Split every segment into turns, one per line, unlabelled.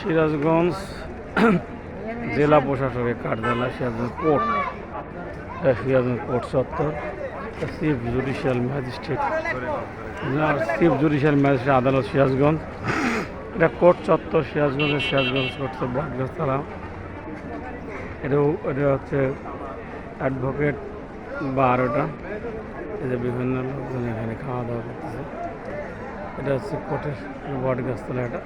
সিরাজগঞ্জ জেলা প্রশাসকের কার্যালয়, সিরাজগঞ্জ কোর্ট। সিরাজগঞ্জ কোর্ট চত্বর। Chief judicial magistrate chief judicial magistrate আদালত সিরাজগঞ্জ। এটা কোর্ট চত্বর, সিরাজগঞ্জের সিরাজগঞ্জ করছে বটগাছতলা এটাও, এটা হচ্ছে অ্যাডভোকেট বার ওটা এই যে বিভিন্ন লোকজন এখানে খাওয়া দাওয়া করতেছে। এটা হচ্ছে কোর্টের বট গাছতলা এটা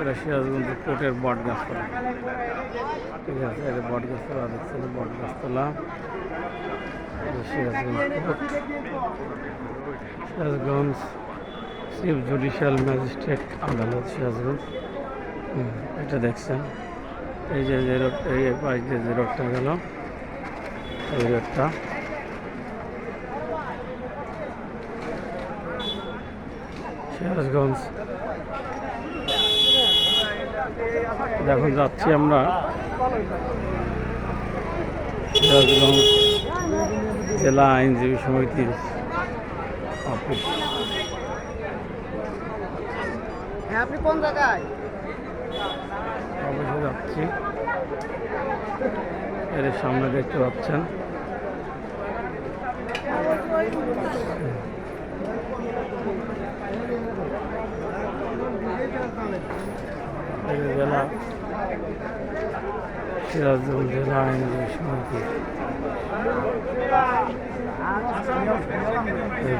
এটা সিরাজগঞ্জ কোর্টের বট গাছতলা ঠিক আছে এটা বট গাছতলা দেখছে বট গাছতলা Sirajganj court Sirajganj chief judicial magistrate আদালত সিরাজগঞ্জ এটা দেখছেন। এই যে যে এই পাশ দিয়ে যে রোডটা গেল, এই রোডটা। সিরাজগঞ্জ এখন যাচ্ছি আমরা। সিরাজগঞ্জ জেলা আইনজীবী সমিতির অফিস।
হ্যাঁ আপনি কোন জায়গায়?
অফিসে যাচ্ছি। এর সামনে দেখতে পাচ্ছেন। জেলা সিরাজগঞ্জ জেলা আইনজীবী সমিতি এই